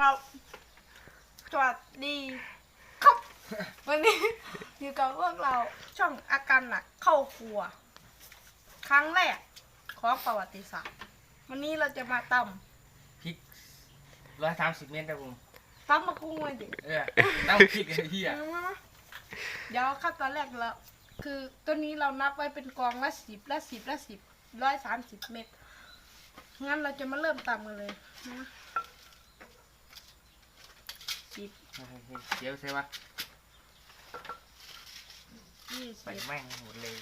ครับสวัสดีครับ วันนี้อยู่กับพวกเราช่องอาการหนักเข้าครัว ครั้งแรกของประวัติศาสตร์ วันนี้เราจะมาตพริกร้อยสามสิบเมตรครับผมำตำมะกุ้งเลยดิเออตั้งพริกไอ้เหี้ยเดี๋ยวขั้นตอนแรกแล้วคือตัวนี้เรานับไว้เป็นกองละสิบละสิบละสิบร้อยสามสิบเม็ดงั้นเราจะมาเริ่มตำกันเลยนะ สิบเดี๋ยวใช่ปะยี่ไปสิบแม่งหมดเลย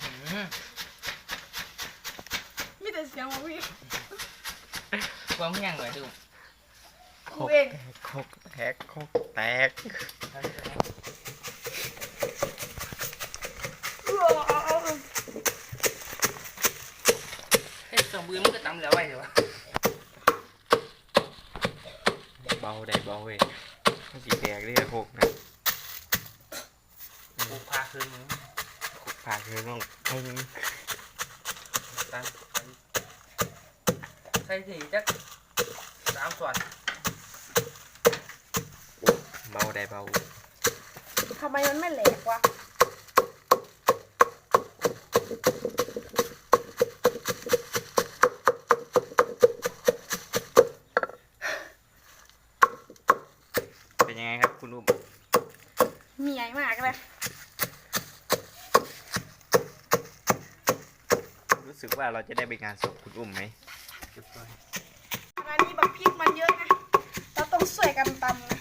อืมมีแต่เสียงของพี่ความแห้งเลยดูครูเองคกแตกคกแตก เอาเอาเอาเอา เอ๊ะสองมือมันก็ตำแล้วไว้เดี๋ยววะเบาได้เบาเว้ยมันสีแตกเรียกคกนะปลูกพาคืนคกผ่าคือต้องต้องตั้งใส่สีจักสามส่วนเบาได้เบาทำไมมันไม่แหลกวะ ครับคุณอุ้มเหนียมากเลยรู้สึกว่าเราจะได้ไปงานศพคุณอุ้มไหมเก็บไว้งานนี้แบบพริกมันเยอะนะ เราต้องช่วยกันตำนะ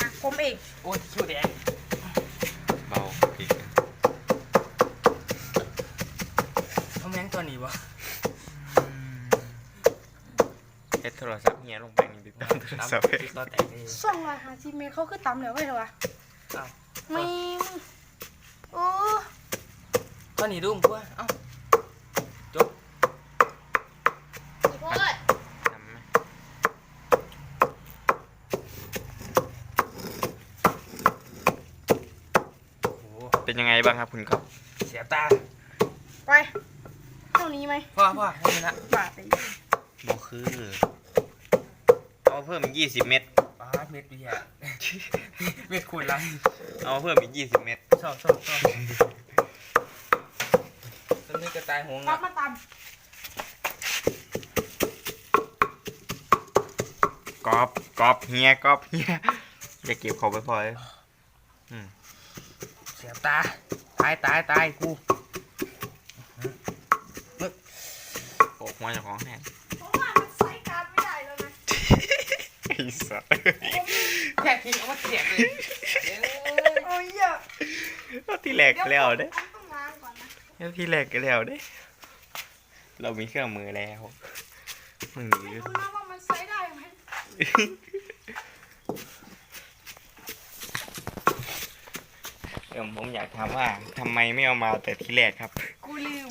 นะผมเองโอ้ยคิ้วแดงเบาอีกเอาแมงตัวนี้วะ เอ็ดโทรศัพท์เฮียลงไปนี่ติดตามโทรศัพท์ตำพริกตัวแตกนี่สองร้อยห้าสิบเมตรเขาคือตำแล้วไว้เหรอวะอ้าวไม่โอ้ตัวนี้ดูมกว่าเอ้าจบโคตรทำไหมโอ้โหเป็นยังไงบ้างครับคุณก๊อฟเสียบตาไปเท่านี้ไหมพ่อพ่อให้มันละ บาทไป โมคือเอาเพิ่มอีกยี่สิบเม็ดป้าดเม็ดเบียร์ เม็ดคูณไรเอาเพิ่มอีกยี่สิบเม็ดชอบชอบชอบต้นนี้กระต่ายหงกลัอะบมาตกรอบกรอบเฮียกรอบเฮียอย่าเก็บเขาไปพอเลยเสียบตา ตายตายตายกู โปกหัวเจ้าของแน่ ไอ้สัสแค่ทิ้งเอามาเสียบเลยเอ้ยโอ้ยอะเอาที่แหลกก็แล้วเด้อันต้องล้างก่อนนะเอาที่แหลกก็แล้วเด้ เรามีเครื่องมือแล้วมึงหนีไม่รู้นะว่ามันใส่ได้ไหมเดี๋ยวผมอยากถามว่าทำไมไม่เอามาแต่ที่แรกครับ กูลืม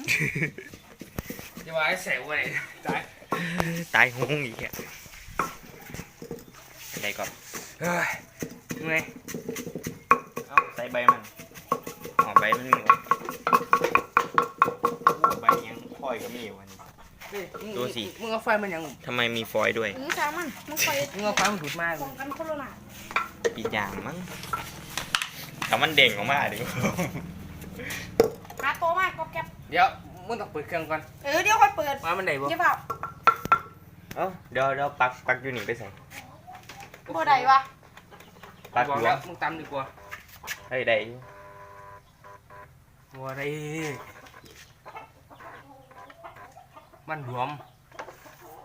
จะมาให้ใส่ไว้ตายตายหงอีกอะ อะไรก่อนเฮ้ยเหนื่อยเอาใส่ใบมันอ๋อใบมันมีวะโอ้ใบยังค่อยก็มีอยู่วันนี้ ดูสิ มึงเอาไฟมันยังทำไมมีฟอยล์ด้วยหรือสามันมันคอยมึงเอาไฟมันดูดมากป้องกันโควิดปีจางมั้งแต่มันเด่งออกมาดิหาโตมากก็แก็บเดี๋ยวมึงต้องเปิดเครื่องก่อนเออเดี๋ยวค่อยเปิดมามันไหนบ่ เดี๋ยวเปล่าเอ้าเดี๋ยวเดี๋ยวปักปักอยู่นี่ไปใส่ บ่ได้วะปักบอกอยู่แล้ววะมึงตำดีกว่าเฮ้ยได้อยู่บัวไรมันหลวม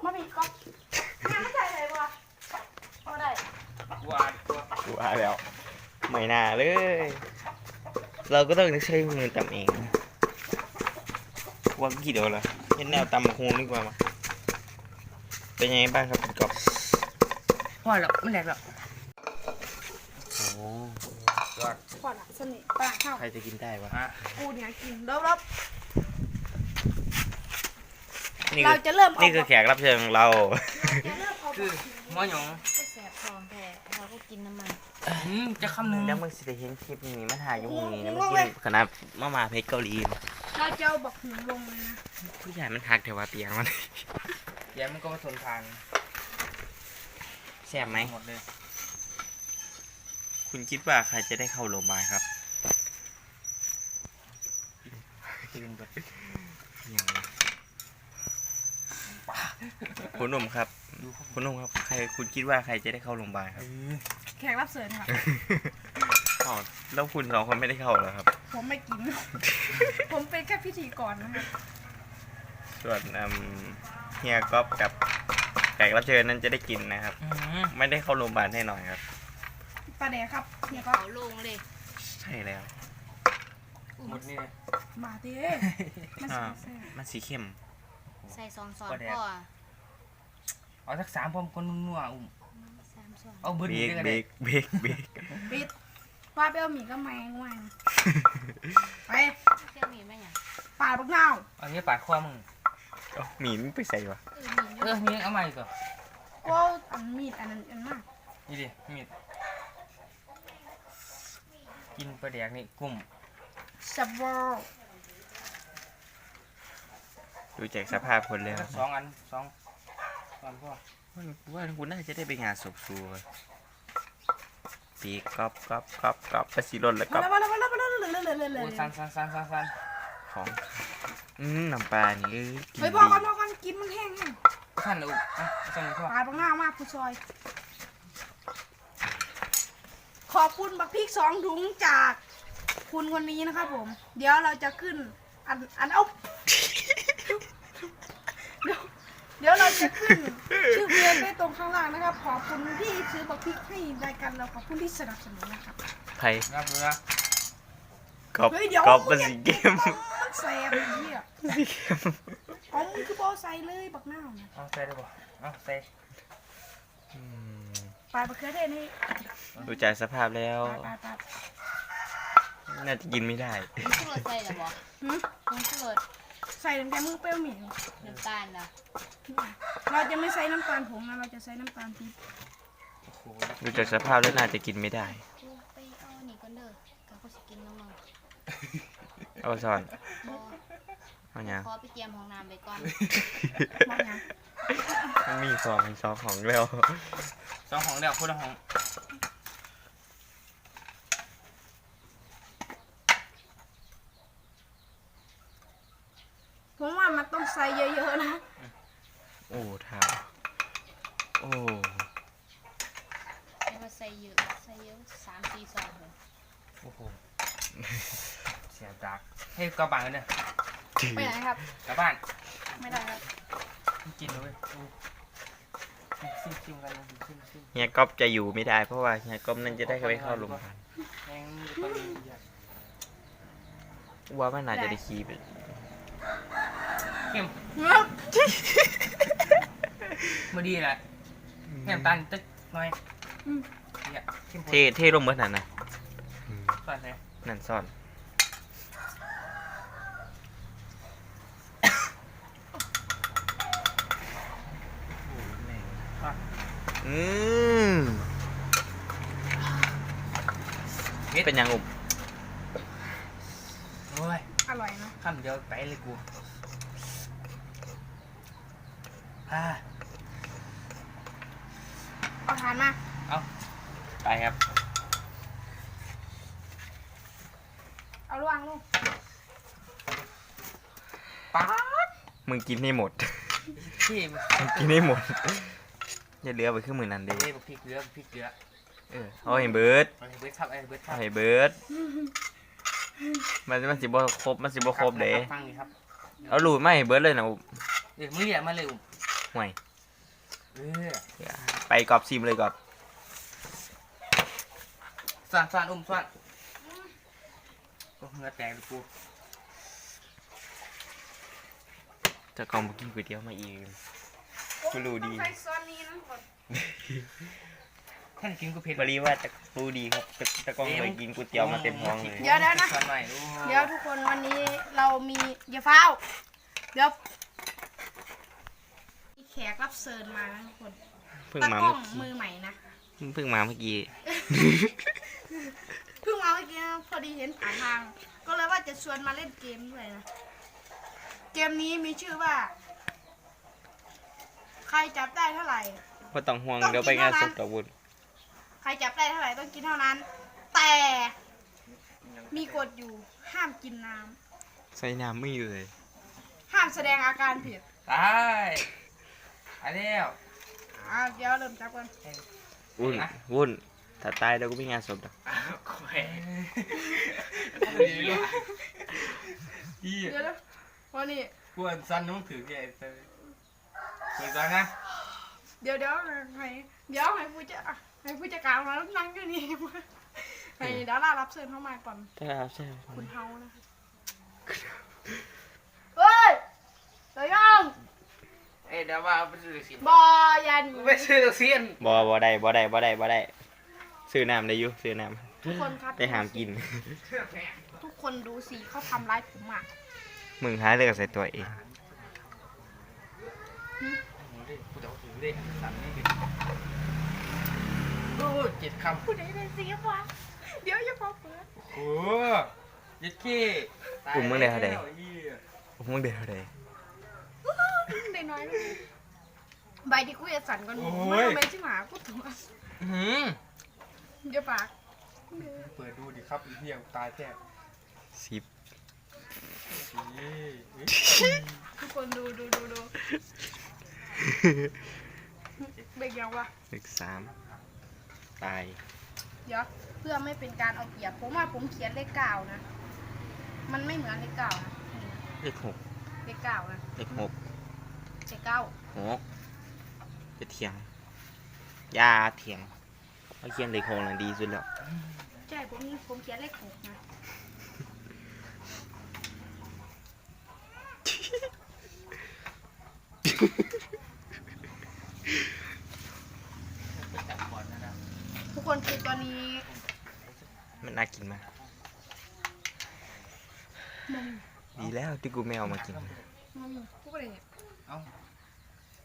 มาบีบก็งานไม่ใช่เลยวะบ่ได้บัวตัวกูว่าแล้ว ไม่น่าเลย เราก็ต้องใช้มือตำเองว่ากี่เดียวละเห็นแนวตำบักฮูดีกว่ามาเป็นยังไงบ้างครับคุณกอบ พ่อแล้วไม่แหลกแล้วโอ้ยอดขวดอะสนิทปลาข้าวใครจะกินได้วะฮะกูเนี่ยกินแล้วแล้วนี่เราคือจะเริ่มเอานี่คือแขกรับเชิญของเรา จะเริ่มเอาคือหมอหยองก็แสบท้องแพ้เราก็กินน้ำมัน อืมจะคำหนึ่งแล้วมึงสิได้เห็นคลิปนี้มันถ่ายอยู่มึงนี่นะมันกินขนาดมามาเพชรเกาหลีนะเราจะเอาบักหูลงเลยนะผู้ใหญ่มันหักแต่ว่าเตียงมันเดี๋ยวมันก็มาทนทานแซ่บไหมหมดเลย คุณคิดว่าใครจะได้เข้าโรงพยาบาลครับกินแบบอย่างไรคุณหนุ่มครับดูเขาคุณหนุ่มครับ ใครคุณคิดว่าใครจะได้เข้าโรงพยาบาลครับแขกรับเชิญค่ะอ๋อแล้วคุณสองคนไม่ได้เข้าเหรอครับ ผมไม่กิน ผมเป็นแค่พิธีกรนะครับส่วนอืมเฮียก๊อฟกับ แขกรับเชิญนั้นจะได้กินนะครับ อืมไม่ได้เข้าโรงพยาบาลแน่นอนครับ ปลาแดกครับเนี่ยก็เขาลงเลยใช่แล้ว หมดนี่เลยมาเด้มาอ่า แซ่บมันสีเข้ม ใส่ซองซอนก็แดกพ่อเอาสักสามพร้อมคนนัวๆอุ้มสามซอนเอาเบิร์ดเบรนี่กได้กันเบรเลยกเบรกเบรกๆปิดว่าไปเอาหมี่ก็แมงว่างไปเครื่องมีไหมเนี่ยปาดบักนาวเอาเนี้ยปาดคอมึงเอ้าหมีมันไปใส่วะเออมีอ เอยู่อมีเอาใหม่ก่อนก็อันมีดอันนั้นอันมากนี่ดิมีดกินปลาแดกนี่กุ้มสับเวอร์ดูจากสภาพคนแล้วสักสองอันสองสองพ่อมันว่าคุณน่าจะได้ไปงานศพซัวปีกก๊อบก๊อบก๊อบก๊อบไปสีรถแล้วก๊มาอบแล้วมาแล้วมาแล้วมาแล้วเลยเลยเลยเลยโอ้ยสันสันสันสันสันของอืมน้ำปลานี่เอ้ยกินเฮ้ยดีบอกกันบอกกันกินมันแห้ง แห้งสันเลยอุ้มอะสันเลยพ่อปาดบักนาวมากผู้ซอย ขอบคุณบักพริกสองถุงจากคุณคนนี้นะครับผม เดี๋ยวเราจะขึ้น อันอันเอาเดี๋ยวเดี๋ยวเราจะขึ้น ชื่อเพจไว้ตรงข้างล่างนะครับ ขอบคุณที่ซื้อบักพริกให้รายการเราขอบคุณที่สนับสนุนนะครับ ไผ่รับดูนะก๊อบเฮ้ยเดี๋ยวก๊อบมันสีเข้มมันแสบอย่างนี้อะสีเข้มอ๋อ มึงคือบอใส่เลยบักหน้าวนะเอาใส่ได้ป่ะเอาใส่อืมปลายมะเขือเทศนี่ดูจากสภาพแล้ว ปลายปลายน่าจะกินไม่ได้มึงขึ้นรถใส่เหรอบอกหืมมึงขึ้นรถใส่น้ำแกงมึงเปรี้ยวหมิ่นน้ำตาลเหรอเราจะไม่ใส่น้ำตาลผงนะเราจะใส่น้ำตาลปี๊บโอ้โหดูจากสภาพแล้วน่าจะกินไม่ได้กูไปเอาอันนี่ก่อนเด้อกับกูสิกินน้ำมันเอาซ่อนบอ เอาอย่างขอไปเตรียมห้องน้ำไปก่อนบอกยังมันมีซองมีซองของแล้วสองของเดียวคนละของผมว่ามันต้องใส่เยอะๆนะโอ้เท้าโอ้ไม่ว่าใส่เยอะใส่เยอะสามสี่ซองเลยโอ้โหเสียจากให้กระบังกันเนี่ยถือ ไปไหนครับ กลับบ้าน ไม่ได้ครับ กินเลยอู้ซิมซิมกันเลยซิมซิมเฮียก๊อฟจะอยู่ไม่ได้เพราะว่าเฮียก๊อฟนั่นจะได้ไปเข้าโรงพยาบาลแม่งตัวนี้ใหญ่ว่ามันน่าจะได้คีบเข้มมาดีแหละแง่มตันตึ๊กหน่อยอืมเนี่ยเข้มเทเทลงเมื่อนั้นนะใส่เลย นั่นซ่อน อืม เป็นยังอุบโอ้ยอร่อยนะคำเดียวไปเลยกูอ่าเอาทานมาไปครับ เอาระวังลูกป๊าดมึงกินให้หมดที่มันมึงกินให้หมด อย่าเหลือไปขึ้นมือนั้นเด้เอ้ยพริกเกลือพริกเกลือเออเอาให้เบิร์ดเอาให้เบิร์ดครับเอาให้เบิร์ดครัเอาบให้เบิร์ดมันมันสิบ่ครบมันสิบ่ครบเด้ครับฟังนี่ครับเอาลูดมาให้เบิร์ดเลยนะอุบเดี๋ยวมือเรียกมาเลยอุ้มห่วยเออไปกรอบซิมเลยกรอบสานสานอุ้มสานก็เหงือแตกเลยกูจะกองมากินก๋วยเตี๋ยวมาอีก กูรู้ดีต้องใส่ซอสนี้นะก่อนท่านกินกูเผ็ดบรีว่าจะรู้ดีครับจะจะกองเคยกินก๋วยเตี๋ยวมาเต็มท้องเลยเดี๋ยวเดี๋ยวนะสานใหม่โอ้เดี๋ยวทุกคนวันนี้เรามีอย่าเฝ้าวเดี๋ยวมีแขกรับเชิญมานะทุกคนเพิ่งตามากล้เมื่อองกี้มือใหม่นะ เพิ่งมาเมื่อกี้ เพิ่งมาเมื่อกี้นะพอดีเห็นผ่านทาง ก็เลยว่าจะชวนมาเล่นเกมด้วยนะ เกมนี้มีชื่อว่าใค รจับได้เท่าไหร่ พอต้องห่วงต้องเดี๋ยวไปงานกิศนพเท่านั้น ดอกบุญใครจับได้เท่าไหร่ต้องกินเท่านั้น แต่มีกฎอยู่ห้ามกินน้ำใส่น้ำไม่อยู่เลยห้ามแสดงอาการผิดตายอันนี้อ่าเดี๋ยวเริ่มจับกันวุ่นวุ่นถ้าตายเดี๋ยวก็ไม่งานศพดอกแขวนพี่เดี๋ยวนะวันนี้กวนสั้นน้องถือแกเตย เปิดก่อนนะ เดี๋ยวเดี๋ยวให้เดี๋ยวให้ผู้จะให้ผู้จัดการมานั่งอยู่นี่ให้ดารารับเชิญเข้ามาก่อน ใช่ครับใช่ครับคุณเฮานะคะเฮ้ยเดี๋ยวยังเอ้ยเดี๋ยวว่าเอาไปซื้อสินบอยันไปซื้อสินบ่บ่ได้บ่ได้บ่ได้บ่ได้ซื้อน้ำได้อยู่ซื้อน้ทุกคนครับำได้หามกิน ทุกคนดูสิเขาทำร้ายผมอะมึงหาเลือกใส่ตัวเอง กูจะเอาถือดิสั่นนี่ดิ โอ้เจ็ดคำผู้ใดได้เสียวะเดี๋ยวอย่าพอเปิดโอ้ยัดขี้ตายกลุ่มมึงได้เท่าใดแล้วเหี้ยมึงเดือดอะไรได้น้อยเลยใบที่กูจะสั่นก่อนมันทำไมชิหมากูถึงว่าอื้อหือเดี๋ยวปากเปิดดูดิครับอีเหี้ยตายแท้สิบนี่เอ้ยทุกคนดูดูดูดู เด็กยังวะเลขสามตาย เดี๋ยวเพื่อไม่เป็นการเอาเปรียบผมว่าผมเขียนเลขเก้านะ มันไม่เหมือนเลขเก้านะนี่นะเลขหกเลขเก้านะเลขหกเลขเก้าหกจะเถียงอยาเถียงเอาเขียนเลขหกน่ะดีสุดแล้ว ใช่ผมผมเขียนเลขหกนะ ไปจับก่อนนะครับ ทุกคนคือตอนนี้ มันน่ากินมาก มัน ดีแล้ว ที่กูไม่เอามากินมันกูก็เลยเอา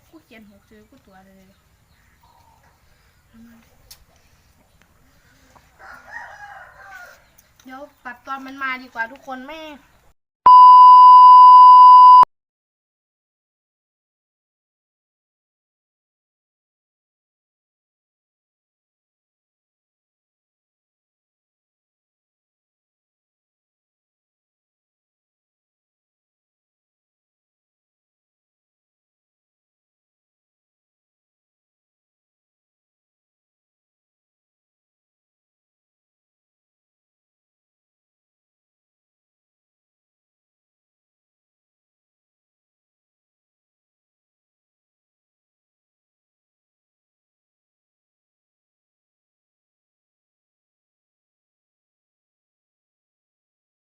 กูเขียนหกซื้อกูตัวเลยเดี๋ยวปัดตอนมันมาดีกว่าทุกคนแม่